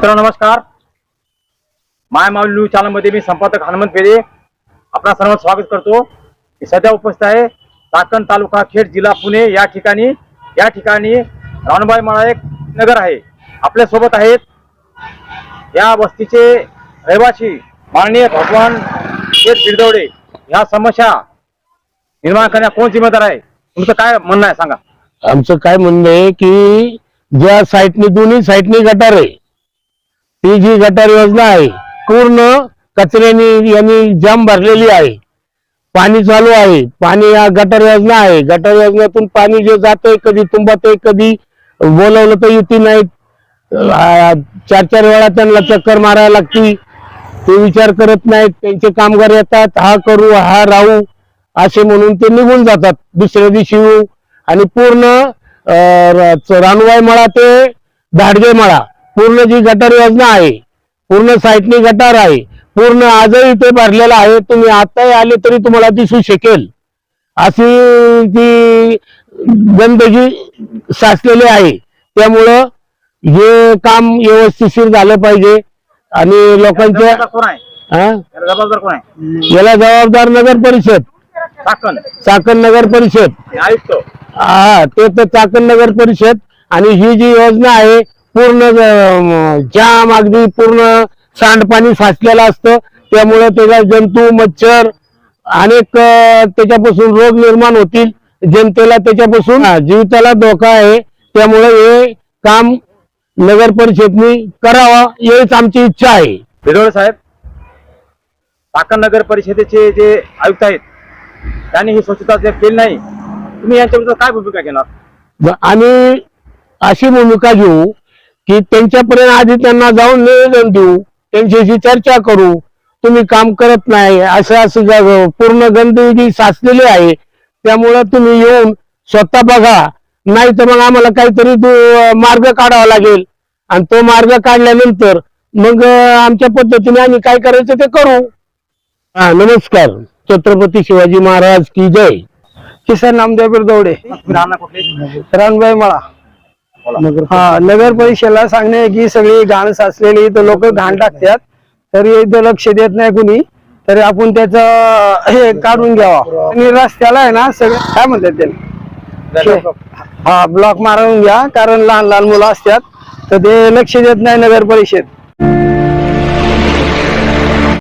मित्रांनो नमस्कार. माय माऊली न्यूज चॅनलमध्ये मी संपादक हनुमंत पेरे आपणा सर्व स्वागत करतो. मी सध्या उपस्थित आहे चाकण तालुका खेड जिल्हा पुणे या ठिकाणी. या ठिकाणी राणूबाई मळा एक नगर आहे. आपल्यासोबत आहेत या वस्तीचे रहिवासी माननीय भगवान शेठ बिरदवडे. ह्या समस्या निर्माण करण्यास कोण जिम्मेदार आहे? तुमचं काय म्हणणं आहे? सांगा. आमचं काय म्हणणं आहे की ज्या साईटनी दोन्ही साईटने गटार आहे ती जी गटार योजना आहे. पूर्ण कचऱ्याने यांनी जाम भरलेली आहे. पाणी चालू आहे. पाणी या गटार योजना आहे. गटार योजनेतून पाणी जे जातंय कधी तुंबतंय कधी बोलवलं तर युती नाहीत. चार चार वेळा त्यांना चक्कर मारायला लागती. ते विचार करत नाहीत. त्यांचे कामगार येतात. हा करू हा राहू असे म्हणून ते निघून जातात. दुसऱ्या दिवशी येऊ. आणि पूर्ण अं, मळा ते धाडगे मळा. पूर्ण जी गटार योजना आहे पूर्ण साईटनी गटार आहे पूर्ण आजही ते भरलेलं आहे तुम्ही आताही आले तरी तुम्हाला दिसू शकेल. अशी ती गंदगी साचलेली आहे त्यामुळं हे काम व्यवस्थिशीर झालं पाहिजे आणि लोकांच्या हा? याला जबाबदार नगर परिषद. चाकण. चाकण नगर परिषद. हा ते तर चाकण नगर परिषद आणि ही जी योजना आहे पूर्ण जाम अगदी पूर्ण सांडपाणी साचलेलं असतं. त्यामुळे त्याच्या जंतू मच्छर अनेक त्याच्यापासून रोग निर्माण होतील. जनतेला त्याच्यापासून जीविताला धोका आहे. त्यामुळे हे काम नगर परिषदनी करावं एवढीच आमची इच्छा आहे. बिरोळे साहेब चाकण नगर परिषदेचे जे आयुक्त आहेत त्यांनी ही स्वच्छता जर केली नाही तुम्ही यांच्या विरुद्ध काय भूमिका घेणार? आणि अशी भूमिका घेऊ की त्यांच्यापर्यंत आधी त्यांना जाऊन निवेदन देऊ त्यांच्याशी चर्चा करू. तुम्ही काम करत नाही असं असं पूर्ण गंदगी साचलेली आहे. त्यामुळं तुम्ही येऊन स्वतः बघा. नाही तर मग आम्हाला काहीतरी मार्ग काढावा लागेल. आणि तो मार्ग काढल्यानंतर मग आमच्या पद्धतीने आम्ही काय करायचं ते करू. हा नमस्कार. छत्रपती शिवाजी महाराज की जय. किसन नामदेव बिरदवडे. रानबाई मळा. हा नगर परिषदेला सांगणे की सगळी घाण साचलेली तर लोक घाण टाकतात. तरी इथं लक्ष देत नाही कुणी. तरी आपण त्याच हे काढून घ्यावा. आणि रस्त्याला आहे ना सगळं काय म्हणतात त्याला? हा ब्लॉक मारून घ्या. कारण लहान लहान मुलं असतात. तर ते लक्ष देत नाही नगर परिषद.